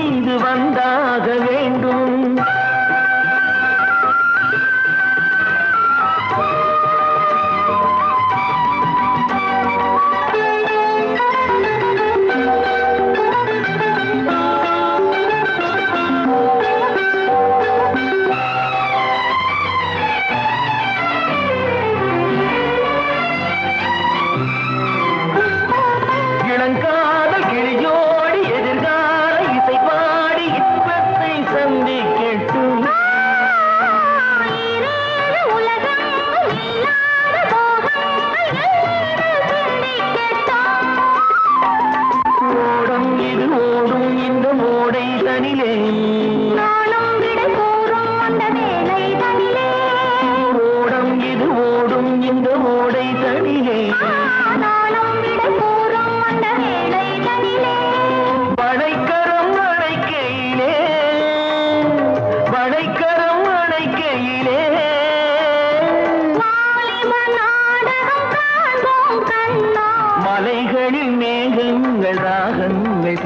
மண் மீது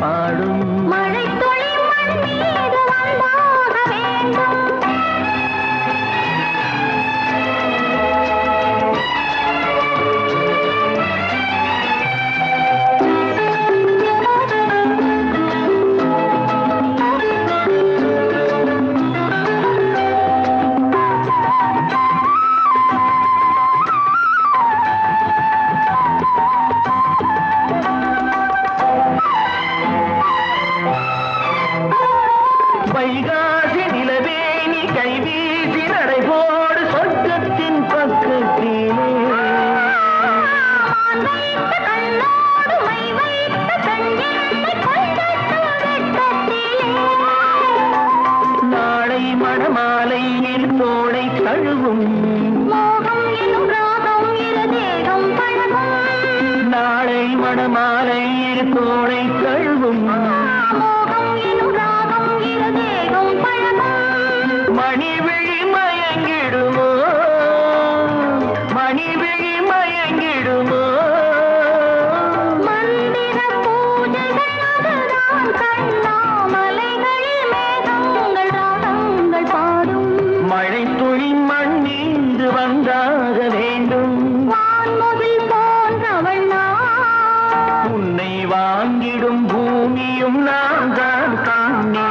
பாடும் வைகாசி நிலவே நீ கைவீசி நடைபோடு சொர்க்கத்தின் பக்கத்திலே. நாளை மணமாலை தோளை தேகம் பழகும். நாளை மணமாலை இரு தோளை தழுவும் மணிவிழி மயங்கிடுமோ? மணிவிழி மயங்கிடுமோ? மந்திர பூஜைகள் அதுதான் கண்ணா மலைகளில் மேகங்கள் ராகங்கள் பாடும். மழை துளி மண் மீது வந்தாக வேண்டும். வான்முகில் போன்றவள் நான். உன்னை வாங்கிடும் பூமியும் நான் தான் காணே